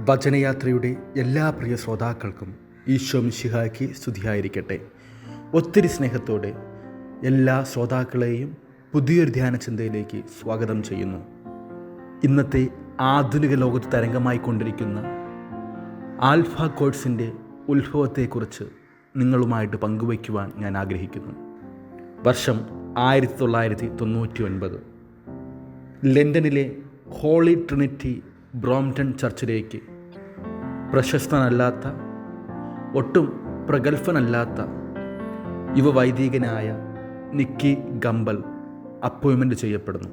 വചനയാത്രയുടെ എല്ലാ പ്രിയ ശ്രോതാക്കൾക്കും ഈശോ മിശിഹായ്ക്ക് സ്തുതിയായിരിക്കട്ടെ. ഒത്തിരി സ്നേഹത്തോടെ എല്ലാ ശ്രോതാക്കളെയും പുതിയൊരു ധ്യാന ചിന്തയിലേക്ക് സ്വാഗതം ചെയ്യുന്നു. ഇന്നത്തെ ആധുനിക ലോകത്ത് തരംഗമായിക്കൊണ്ടിരിക്കുന്ന ആൽഫ കോഴ്സിന്റെ ഉത്ഭവത്തെക്കുറിച്ച് നിങ്ങളുമായിട്ട് പങ്കുവയ്ക്കുവാൻ ഞാൻ ആഗ്രഹിക്കുന്നു. വർഷം ആയിരത്തി തൊള്ളായിരത്തി തൊണ്ണൂറ്റി ഒൻപത് ലണ്ടനിലെ ഹോളി ട്രിനിറ്റി ബ്രോംപ്ടൺ ചർച്ചിലേക്ക് പ്രശസ്തനല്ലാത്ത ഒട്ടും പ്രഗത്ഭനല്ലാത്ത യുവവൈദികനായ നിക്കി ഗംബൽ അപ്പോയിൻമെന്റ് ചെയ്യപ്പെടുന്നു.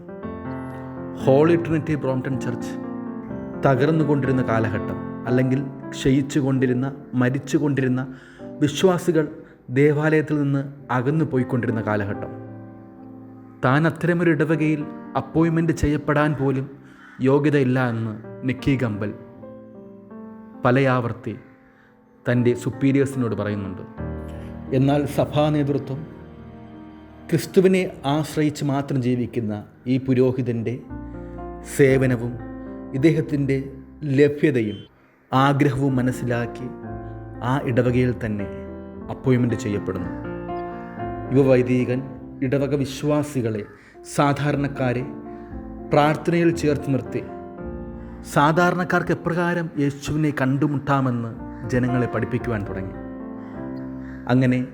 ഹോളി ട്രിനിറ്റി ബ്രോംപ്ടൺ ചർച്ച് തകർന്നുകൊണ്ടിരുന്ന കാലഘട്ടം അല്ലെങ്കിൽ ക്ഷയിച്ചുകൊണ്ടിരുന്ന മരിച്ചുകൊണ്ടിരുന്ന വിശ്വാസികൾ ദേവാലയത്തിൽ നിന്ന് അകന്നു പോയിക്കൊണ്ടിരുന്ന കാലഘട്ടം. താൻ അത്തരമൊരു ഇടവകയിൽ അപ്പോയിൻമെന്റ് ചെയ്യപ്പെടാൻ പോലും യോഗ്യതയില്ല എന്ന് നിക്കി ഗംബൽ പലയാവർത്തി തന്റെ സുപ്പീരിയേഴ്സിനോട് പറയുന്നുണ്ട് എന്നാൽ സഭാ നേതൃത്വം ക്രിസ്തുവിനെ ആശ്രയിച്ച് മാത്രം ജീവിക്കുന്ന ഈ പുരോഹിതന്റെ സേവനവും ഇദ്ദേഹത്തിന്റെ ലഭ്യതയും ആഗ്രഹവും മനസ്സിലാക്കി ആ ഇടവകയിൽ തന്നെ അപ്പോയിൻമെന്റ് ചെയ്യപ്പെടുന്നു. യുവവൈദികൻ ഇടവക വിശ്വാസികളെ സാധാരണക്കാരെ പ്രാർത്ഥനയിൽ ചേർത്ത് നിർത്തി സാധാരണക്കാർക്ക് എപ്രകാരം യേശുവിനെ കണ്ടുമുട്ടാമെന്ന് ജനങ്ങളെ പഠിപ്പിക്കുവാൻ തുടങ്ങി. അങ്ങനെ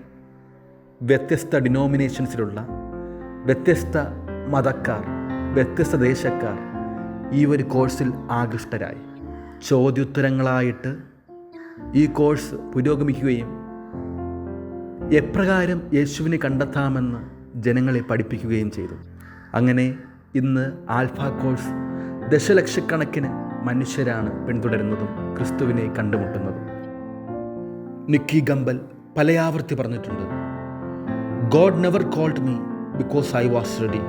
വ്യത്യസ്ത ഡിനോമിനേഷൻസിലുള്ള വ്യത്യസ്ത മതക്കാർ വ്യത്യസ്ത ദേശക്കാർ ഈ ഒരു കോഴ്സിൽ ആകൃഷ്ടരായി. ചോദ്യോത്തരങ്ങളായിട്ട് ഈ കോഴ്സ് പുരോഗമിക്കുകയും എപ്രകാരം യേശുവിനെ കണ്ടെത്താമെന്ന് ജനങ്ങളെ പഠിപ്പിക്കുകയും ചെയ്തു. അങ്ങനെ ഇന്ന് ആൽഫ കോഴ്സ് ദശലക്ഷക്കണക്കിന് മനുഷ്യരാണ് പിന്തുടരുന്നതും ക്രിസ്തുവിനെ കണ്ടുമുട്ടുന്നതും. നിക്കി ഗംബൽ പലയാവർത്തി പറഞ്ഞിട്ടുണ്ട് God never called me because I was ready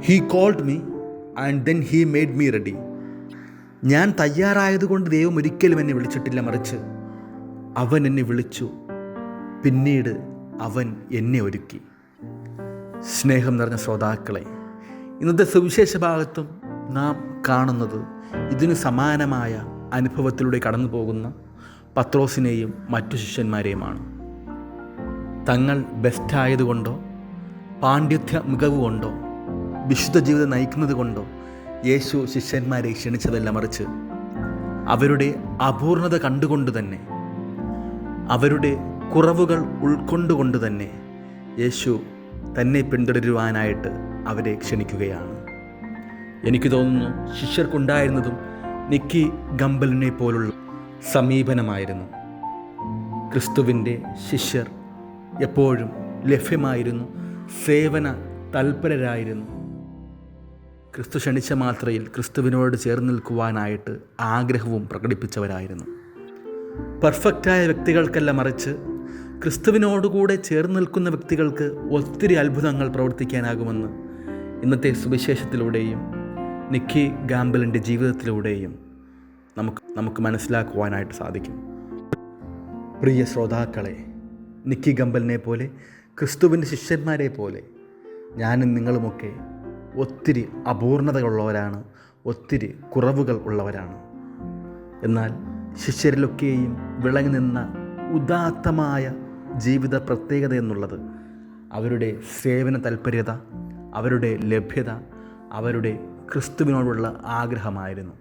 he called me and then he made me ready ഞാൻ തയ്യാറായതുകൊണ്ട് ദൈവം ഒരിക്കലും എന്നെ വിളിച്ചിട്ടില്ല മറിച്ച് അവൻ എന്നെ വിളിച്ചു. പിന്നീട് അവൻ എന്നെ ഒരുക്കി. സ്നേഹം നിറഞ്ഞ ശ്രോതാക്കളെ ഇന്നത്തെ സുവിശേഷ ഭാഗത്തും നാം കാണുന്നത് ഇതിനു സമാനമായ അനുഭവത്തിലൂടെ കടന്നു പോകുന്ന പത്രോസിനെയും മറ്റു ശിഷ്യന്മാരെയുമാണ്. തങ്ങൾ ബെസ്റ്റായതുകൊണ്ടോ പാണ്ഡിത്യ മികവ് കൊണ്ടോ വിശുദ്ധ ജീവിതം നയിക്കുന്നത് കൊണ്ടോ യേശു ശിഷ്യന്മാരെ ക്ഷണിച്ചതല്ല മറിച്ച് അവരുടെ അപൂർണത കണ്ടുകൊണ്ട് തന്നെ അവരുടെ കുറവുകൾ ഉൾക്കൊണ്ടുകൊണ്ട് തന്നെ യേശു തന്നെ പിന്തുടരുവാനായിട്ട് അവരെ ക്ഷണിക്കുകയാണ്. എനിക്ക് തോന്നുന്നു ശിഷ്യർക്കുണ്ടായിരുന്നതും നിക്കി ഗംബലിനെ പോലുള്ള സമീപനമായിരുന്നു. ക്രിസ്തുവിന്റെ ശിഷ്യർ എപ്പോഴും ലഭ്യമായിരുന്നു സേവന തൽപരരായിരുന്നു. ക്രിസ്തു ക്ഷണിച്ച മാത്രയിൽ ക്രിസ്തുവിനോട് ചേർന്ന് നിൽക്കുവാനായിട്ട് ആഗ്രഹവും പ്രകടിപ്പിച്ചവരായിരുന്നു. പെർഫെക്റ്റായ വ്യക്തികൾക്കല്ല മറിച്ച് ക്രിസ്തുവിനോടുകൂടെ ചേർന്ന് നിൽക്കുന്ന വ്യക്തികൾക്ക് ഒത്തിരി അത്ഭുതങ്ങൾ പ്രവർത്തിക്കാനാകുമെന്ന് ഇന്നത്തെ സുവിശേഷത്തിലൂടെയും നിക്കി ഗാംബലിന്റെ ജീവിതത്തിലൂടെയും നമുക്ക് നമുക്ക് മനസ്സിലാക്കുവാനായിട്ട് സാധിക്കും. പ്രിയ ശ്രോതാക്കളെ നിക്കി ഗംബലിനെ പോലെ ക്രിസ്തുവിന്റെ ശിഷ്യന്മാരെ പോലെ ഞാനും നിങ്ങളുമൊക്കെ ഒത്തിരി അപൂർണതകളുള്ളവരാണ് ഒത്തിരി കുറവുകൾ ഉള്ളവരാണ്. എന്നാൽ ശിഷ്യരിലൊക്കെയും വിളങ്ങി നിന്ന ഉദാത്തമായ ജീവിത പ്രത്യേകത എന്നുള്ളത് അവരുടെ സേവന താൽപര്യത അവരുടെ ലഭ്യത അവരുടെ ക്രിസ്തുവിനോടുള്ള ആഗ്രഹമായിരുന്നു.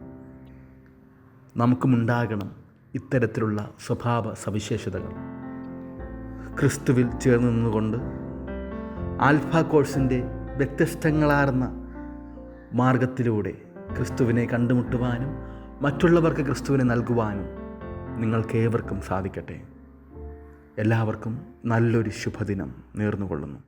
നമുക്കുമുണ്ടാകണം ഇത്തരത്തിലുള്ള സ്വഭാവ സവിശേഷതകൾ. ക്രിസ്തുവിൽ ചേർന്ന് നിന്നുകൊണ്ട് ആൽഫ കോഴ്സിന്റെ വ്യത്യസ്തങ്ങളാർന്ന മാർഗത്തിലൂടെ ക്രിസ്തുവിനെ കണ്ടുമുട്ടുവാനും മറ്റുള്ളവർക്ക് ക്രിസ്തുവിനെ നൽകുവാനും നിങ്ങൾക്കേവർക്കും സാധിക്കട്ടെ. എല്ലാവർക്കും നല്ലൊരു ശുഭദിനം നേർന്നുകൊള്ളുന്നു.